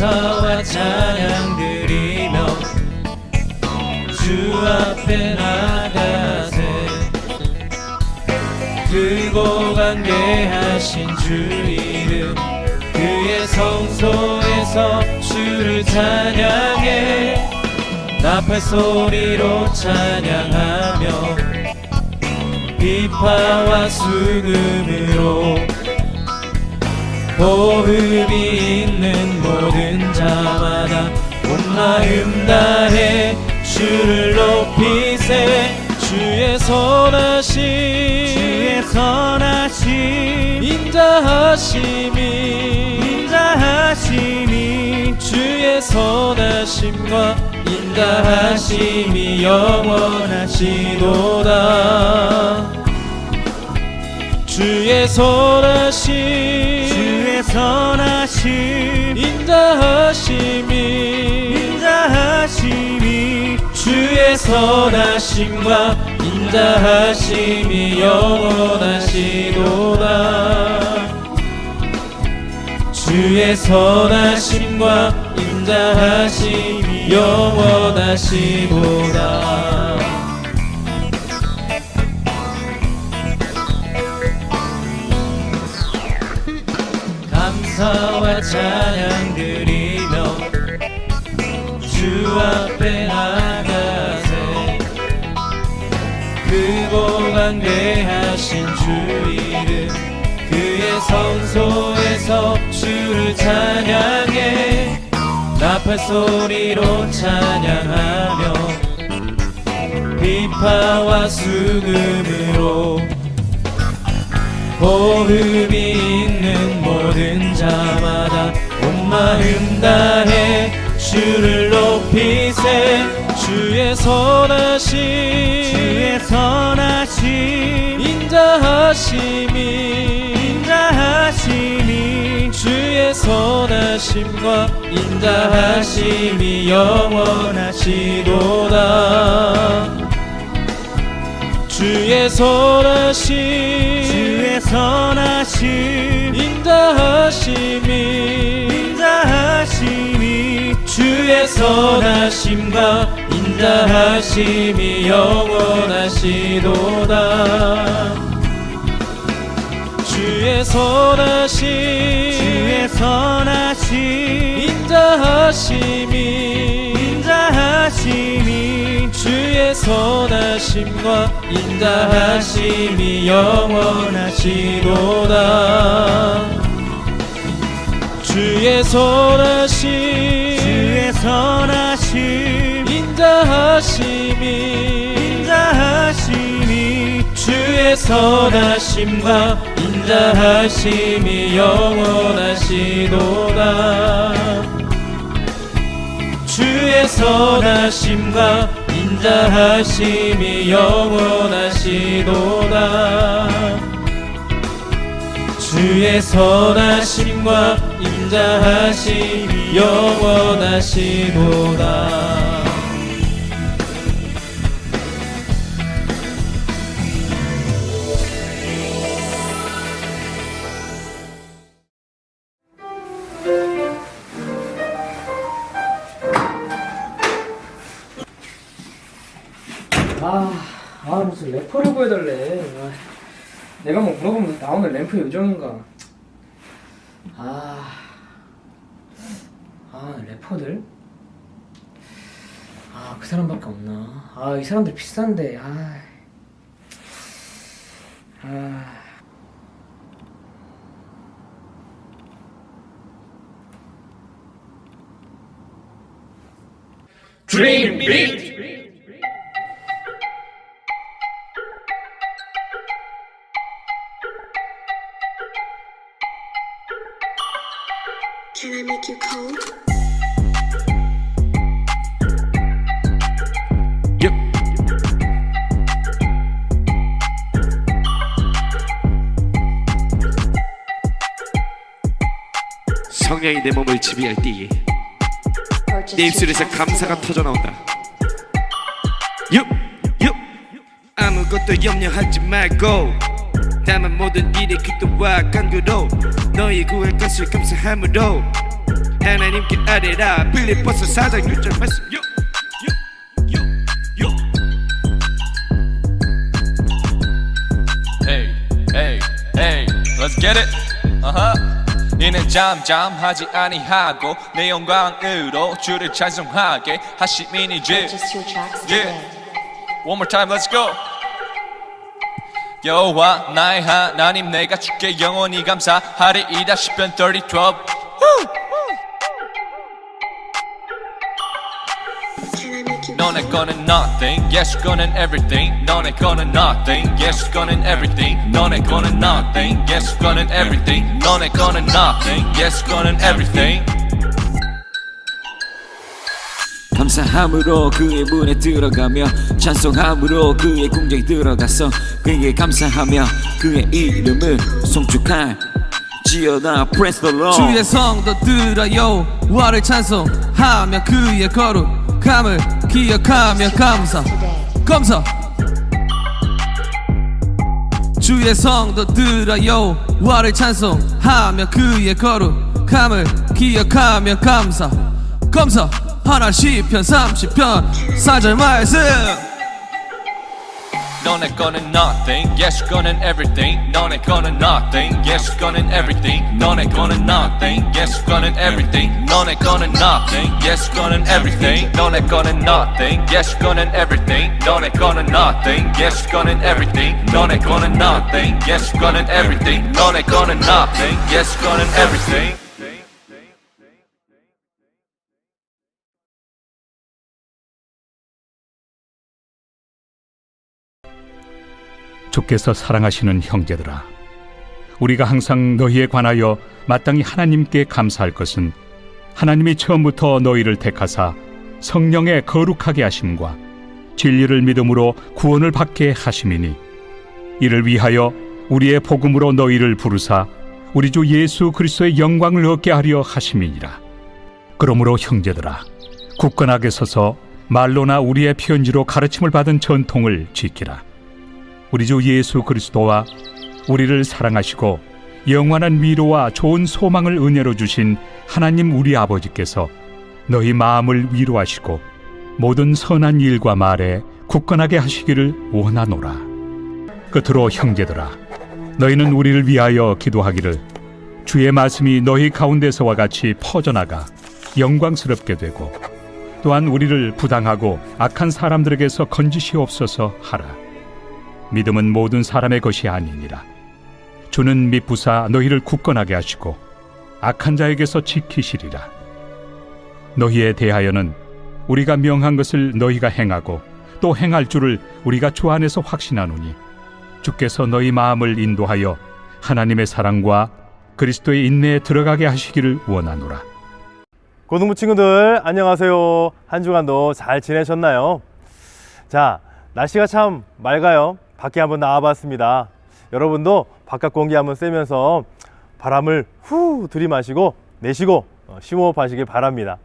감사와 찬양 드리며 주 앞에 나가세. 크고 간대하신 주 이름 그의 성소에서 주를 찬양해. 나팔 소리로 찬양하며 비파와 수금으로 호흡이 있는 모든 자마다 온 마음 다해 주를 높이세 주의 선하심. 주의 선하심. 인자하심이. 인자하심이. 주의 선하심과 인자하심이 영원하시도다. 주의 선하심 선하심 인자하심이 인자하심이 주의 선하심과 인자하심이 영원하시도다. 주의 선하심과 인자하심이 영원하시도다 찬양 드리며 주 앞에 나가세. 크고 강대하신 주 이름 그의 성소에서 주를 찬양해. 나팔 소리로 찬양하며 비파와 수금으로 호흡이 있는 모든 자마다 온 마음 다해 주를 높이세 주의 선하심. 주의 선하심. 인자하심이. 인자하심이. 주의 선하심과 인자하심이 영원하시도다 주의 선하심 주의 선하심 인자하심이 인자하심이 주의 선하심과 인자하심이 영원하시도다. 주의 선하심 주의 선하심 인자하심이 주의 선하심과 인자하심이 영원하시도다. 주의 선하심 주의 선하심 인자하심이 인자하심이 주의 선하심과 인자하심이 영원하시도다. 주의 선하심과 인자 하심이 영원하시도다. 주의 선하심과 인자 하심이 영원하시도다 무슨 래퍼를. 아, 내가 뭐 물어보면 나오는 램프 요정인가. 아, 아 래퍼들. 아 그 사람밖에 없나. 아 이 사람들 비싼데. 아, 아. Can 내 몸을 지배할 때에 내 입술에서 감사가 터져 나온다. 유, 유. 아무것도 염려하지 말고 다만 모든 일에 기도와 간구로 너의 구할 것을 감사함으로 하나님께 아뢰라 빌리포스 사장 6절 말씀 요, get it. 이는 잠잠하지 아니하고 내 영광으로 주를 찬송하게 하시미니 주. Yeah. today. One more time, let's go. 여호와 나의 하나님 내가 주께 영원히 감사하리이다 시편 30, 12 너네? 거는 nothing, yes 거는 everything 너네 거는 nothing, yes 거는 everything 너네 거는 nothing, yes 거는 everything 너네 거는 nothing, yes 거는 everything 감사함으로 그의 문에 들어가며 찬송함으로 그의 궁정에 들어가서 그에게 감사하며 그의 이름을 송축할 지어다 Praise the Lord 주의 성도들아요 와를 찬송하며 그의 거룩함을 기억하며 감사. 감사. 주의 성도들아요. 와를 찬송하며 그의 거룩함을 기억하며 감사. 감사. 하나 시편 30편. 4절 말씀 None it gonna nothing, yes gonna everything. None it gonna nothing, yes gonna everything. None it gonna nothing, yes gonna everything. None it gonna nothing, yes gonna everything. None it gonna nothing, yes gonna everything. None it gonna nothing, yes gonna everything. None it gonna nothing, yes gonna everything. None it gonna nothing, yes gonna everything. 주께서 사랑하시는 형제들아 우리가 항상 너희에 관하여 마땅히 하나님께 감사할 것은 하나님이 처음부터 너희를 택하사 성령의 거룩하게 하심과 진리를 믿음으로 구원을 받게 하심이니 이를 위하여 우리의 복음으로 너희를 부르사 우리 주 예수 그리스도의 영광을 얻게 하려 하심이니라. 그러므로 형제들아 굳건하게 서서 말로나 우리의 편지로 가르침을 받은 전통을 지키라 우리 주 예수 그리스도와 우리를 사랑하시고 영원한 위로와 좋은 소망을 은혜로 주신 하나님 우리 아버지께서 너희 마음을 위로하시고 모든 선한 일과 말에 굳건하게 하시기를 원하노라. 끝으로 형제들아, 너희는 우리를 위하여 기도하기를 주의 말씀이 너희 가운데서와 같이 퍼져나가 영광스럽게 되고 또한 우리를 부당하고 악한 사람들에게서 건지시옵소서 하라. 믿음은 모든 사람의 것이 아니니라. 주는 미부사 너희를 굳건하게 하시고 악한 자에게서 지키시리라. 너희에 대하여는 우리가 명한 것을 너희가 행하고 또 행할 줄을 우리가 주 안에서 확신하노니 주께서 너희 마음을 인도하여 하나님의 사랑과 그리스도의 인내에 들어가게 하시기를 원하노라. 고등부 친구들 안녕하세요. 한 주간도 잘 지내셨나요? 자, 날씨가 참 맑아요. 밖에 한번 나와봤습니다. 여러분도 바깥 공기 한번 쐬면서 바람을 후 들이마시고 내쉬고 어, 심호흡하시길 바랍니다.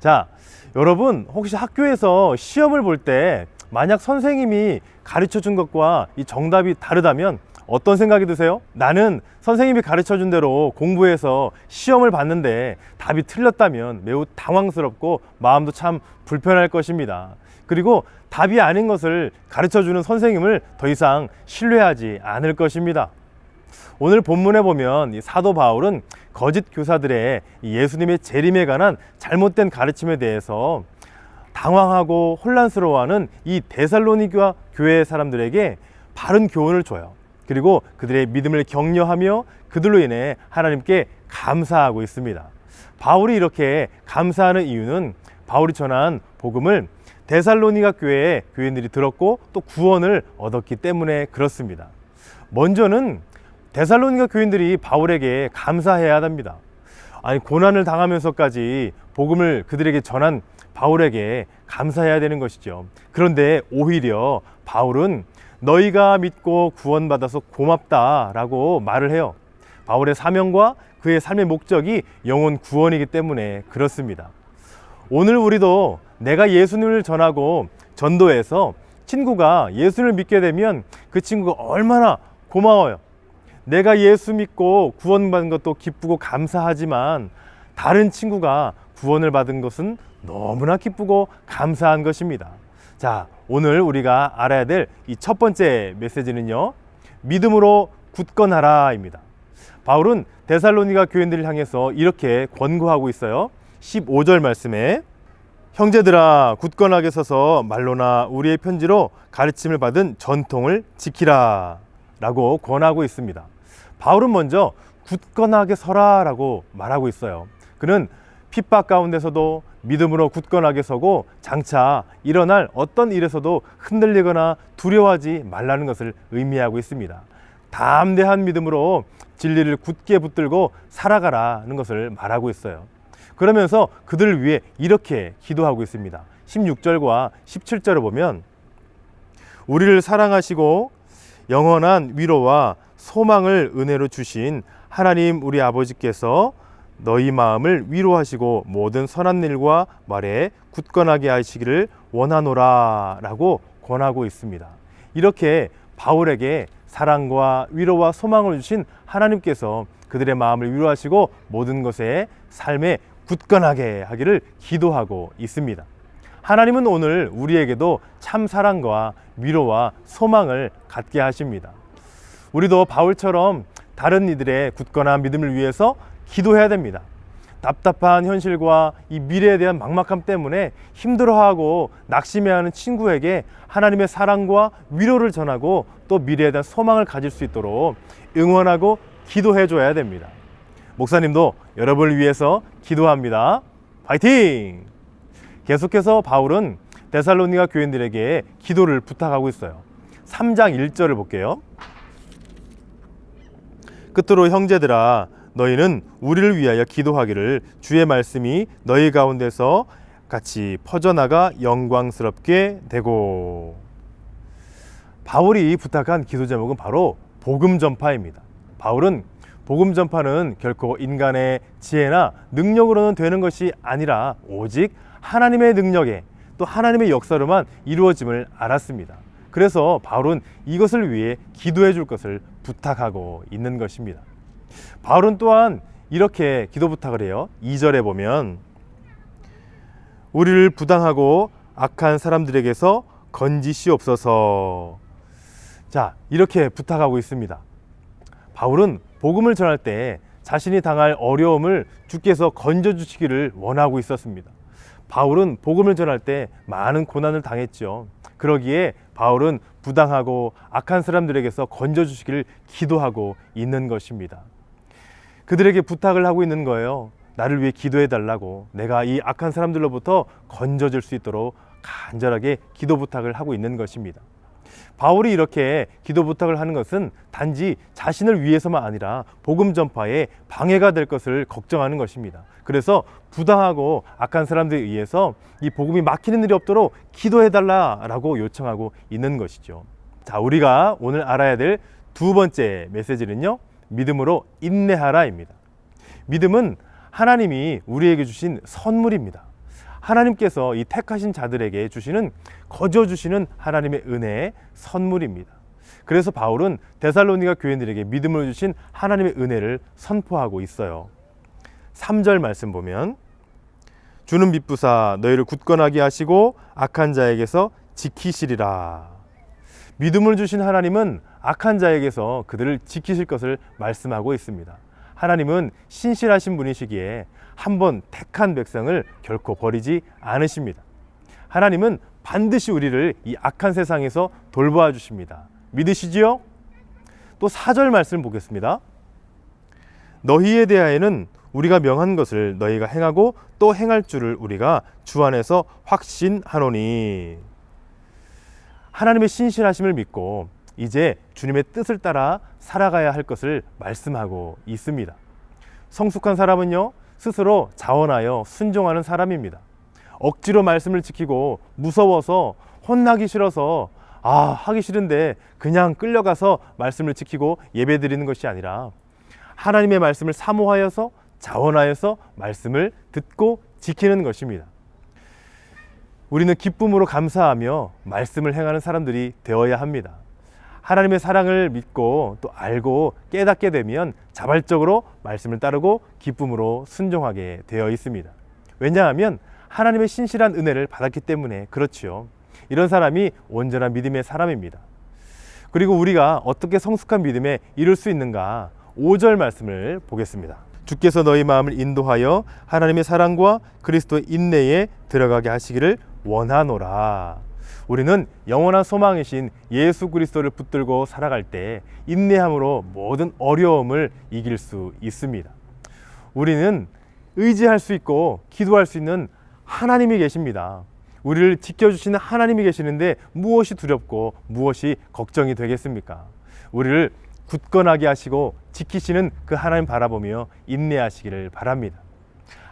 자, 여러분 혹시 학교에서 시험을 볼 때 만약 선생님이 가르쳐 준 것과 이 정답이 다르다면 어떤 생각이 드세요? 나는 선생님이 가르쳐 준 대로 공부해서 시험을 봤는데 답이 틀렸다면 매우 당황스럽고 마음도 참 불편할 것입니다. 그리고 답이 아닌 것을 가르쳐 주는 선생님을 더 이상 신뢰하지 않을 것입니다. 오늘 본문에 보면 이 사도 바울은 거짓 교사들의 이 예수님의 재림에 관한 잘못된 가르침에 대해서 당황하고 혼란스러워하는 이 데살로니가 교회 사람들에게 바른 교훈을 줘요. 그리고 그들의 믿음을 격려하며 그들로 인해 하나님께 감사하고 있습니다. 바울이 이렇게 감사하는 이유는 바울이 전한 복음을 데살로니가 교회의 교인들이 들었고 또 구원을 얻었기 때문에 그렇습니다. 먼저는 데살로니가 교인들이 바울에게 감사해야 합니다. 아니 고난을 당하면서까지 복음을 그들에게 전한 바울에게 감사해야 되는 것이죠. 그런데 오히려 바울은 너희가 믿고 구원받아서 고맙다라고 말을 해요. 바울의 사명과 그의 삶의 목적이 영혼 구원이기 때문에 그렇습니다. 오늘 우리도 내가 예수님을 전하고 전도해서 친구가 예수를 믿게 되면 그 친구가 얼마나 고마워요. 내가 예수 믿고 구원받은 것도 기쁘고 감사하지만 다른 친구가 구원을 받은 것은 너무나 기쁘고 감사한 것입니다. 자, 오늘 우리가 알아야 될 이 첫 번째 메시지는요. 믿음으로 굳건하라입니다. 바울은 데살로니가 교인들을 향해서 이렇게 권고하고 있어요. 15절 말씀에 형제들아 굳건하게 서서 말로나 우리의 편지로 가르침을 받은 전통을 지키라 라고 권하고 있습니다. 바울은 먼저 굳건하게 서라라고 말하고 있어요. 그는 핍박 가운데서도 믿음으로 굳건하게 서고 장차 일어날 어떤 일에서도 흔들리거나 두려워하지 말라는 것을 의미하고 있습니다. 담대한 믿음으로 진리를 굳게 붙들고 살아가라는 것을 말하고 있어요. 그러면서 그들을 위해 이렇게 기도하고 있습니다. 16절과 17절을 보면 우리를 사랑하시고 영원한 위로와 소망을 은혜로 주신 하나님 우리 아버지께서 너희 마음을 위로하시고 모든 선한 일과 말에 굳건하게 하시기를 원하노라 라고 권하고 있습니다. 이렇게 바울에게 사랑과 위로와 소망을 주신 하나님께서 그들의 마음을 위로하시고 모든 것에 삶에 굳건하게 하기를 기도하고 있습니다. 하나님은 오늘 우리에게도 참 사랑과 위로와 소망을 갖게 하십니다. 우리도 바울처럼 다른 이들의 굳건한 믿음을 위해서 기도해야 됩니다. 답답한 현실과 이 미래에 대한 막막함 때문에 힘들어하고 낙심해하는 친구에게 하나님의 사랑과 위로를 전하고 또 미래에 대한 소망을 가질 수 있도록 응원하고 기도해 줘야 됩니다. 목사님도 여러분을 위해서 기도합니다. 파이팅! 계속해서 바울은 데살로니가 교인들에게 기도를 부탁하고 있어요. 3장 1절을 볼게요. 끝으로 형제들아 너희는 우리를 위하여 기도하기를 주의 말씀이 너희 가운데서 같이 퍼져나가 영광스럽게 되고 바울이 부탁한 기도 제목은 바로 복음 전파입니다. 바울은 복음 전파는 결코 인간의 지혜나 능력으로는 되는 것이 아니라 오직 하나님의 능력에 또 하나님의 역사로만 이루어짐을 알았습니다. 그래서 바울은 이것을 위해 기도해 줄 것을 부탁하고 있는 것입니다. 바울은 또한 이렇게 기도 부탁을 해요. 2절에 보면 우리를 부당하고 악한 사람들에게서 건지시옵소서. 자, 이렇게 부탁하고 있습니다. 바울은 복음을 전할 때 자신이 당할 어려움을 주께서 건져 주시기를 원하고 있었습니다. 바울은 복음을 전할 때 많은 고난을 당했죠. 그러기에 바울은 부당하고 악한 사람들에게서 건져 주시기를 기도하고 있는 것입니다. 그들에게 부탁을 하고 있는 거예요. 나를 위해 기도해 달라고. 내가 이 악한 사람들로부터 건져질 수 있도록 간절하게 기도 부탁을 하고 있는 것입니다. 바울이 이렇게 기도 부탁을 하는 것은 단지 자신을 위해서만 아니라 복음 전파에 방해가 될 것을 걱정하는 것입니다. 그래서 부당하고 악한 사람들에 의해서 이 복음이 막히는 일이 없도록 기도해 달라라고 요청하고 있는 것이죠. 자, 우리가 오늘 알아야 될 두 번째 메시지는요. 믿음으로 인내하라입니다. 믿음은 하나님이 우리에게 주신 선물입니다. 하나님께서 이 택하신 자들에게 주시는 거저 주시는 하나님의 은혜의 선물입니다. 그래서 바울은 데살로니가 교인들에게 믿음을 주신 하나님의 은혜를 선포하고 있어요. 3절 말씀 보면 주는 믿부사 너희를 굳건하게 하시고 악한 자에게서 지키시리라. 믿음을 주신 하나님은 악한 자에게서 그들을 지키실 것을 말씀하고 있습니다. 하나님은 신실하신 분이시기에 한번 택한 백성을 결코 버리지 않으십니다. 하나님은 반드시 우리를 이 악한 세상에서 돌보아 주십니다. 믿으시지요? 또 4절 말씀 보겠습니다. 너희에 대하여는 우리가 명한 것을 너희가 행하고 또 행할 줄을 우리가 주 안에서 확신하노니 하나님의 신실하심을 믿고 이제 주님의 뜻을 따라 살아가야 할 것을 말씀하고 있습니다. 성숙한 사람은요, 스스로 자원하여 순종하는 사람입니다. 억지로 말씀을 지키고 무서워서 혼나기 싫어서 아, 하기 싫은데 그냥 끌려가서 말씀을 지키고 예배 드리는 것이 아니라 하나님의 말씀을 사모하여서 자원하여서 말씀을 듣고 지키는 것입니다. 우리는 기쁨으로 감사하며 말씀을 행하는 사람들이 되어야 합니다. 하나님의 사랑을 믿고 또 알고 깨닫게 되면 자발적으로 말씀을 따르고 기쁨으로 순종하게 되어 있습니다. 왜냐하면 하나님의 신실한 은혜를 받았기 때문에 그렇지요. 이런 사람이 온전한 믿음의 사람입니다. 그리고 우리가 어떻게 성숙한 믿음에 이룰 수 있는가? 5절 말씀을 보겠습니다. 주께서 너희 마음을 인도하여 하나님의 사랑과 그리스도의 인내에 들어가게 하시기를 원하노라. 우리는 영원한 소망이신 예수 그리스도를 붙들고 살아갈 때 인내함으로 모든 어려움을 이길 수 있습니다. 우리는 의지할 수 있고 기도할 수 있는 하나님이 계십니다. 우리를 지켜주시는 하나님이 계시는데 무엇이 두렵고 무엇이 걱정이 되겠습니까? 우리를 굳건하게 하시고 지키시는 그 하나님 바라보며 인내하시기를 바랍니다.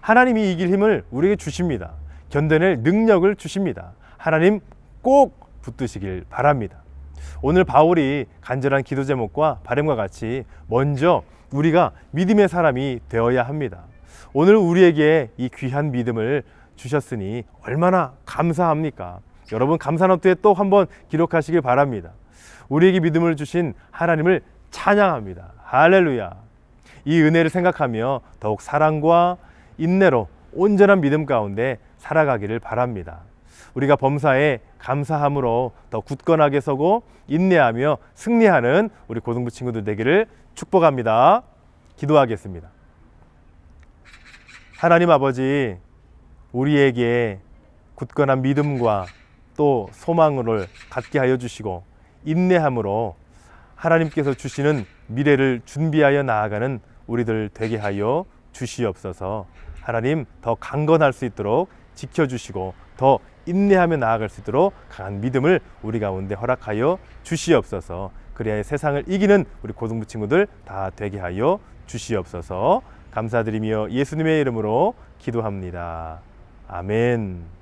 하나님이 이길 힘을 우리에게 주십니다. 견뎌낼 능력을 주십니다. 하나님 꼭 붙드시길 바랍니다. 오늘 바울이 간절한 기도 제목과 바램과 같이 먼저 우리가 믿음의 사람이 되어야 합니다. 오늘 우리에게 이 귀한 믿음을 주셨으니 얼마나 감사합니까? 여러분 감사 노트에 또 한번 기록하시길 바랍니다. 우리에게 믿음을 주신 하나님을 찬양합니다. 할렐루야. 이 은혜를 생각하며 더욱 사랑과 인내로 온전한 믿음 가운데 살아가기를 바랍니다. 우리가 범사에 감사함으로 더 굳건하게 서고 인내하며 승리하는 우리 고등부 친구들 되기를 축복합니다. 기도하겠습니다. 하나님 아버지, 우리에게 굳건한 믿음과 또 소망을 갖게 하여 주시고 인내함으로 하나님께서 주시는 미래를 준비하여 나아가는 우리들 되게 하여 주시옵소서. 하나님 더 강건할 수 있도록 지켜주시고 더 인내하며 나아갈 수 있도록 강한 믿음을 우리 가운데 허락하여 주시옵소서. 그래야 세상을 이기는 우리 고등부 친구들 다 되게 하여 주시옵소서. 감사드리며 예수님의 이름으로 기도합니다. 아멘.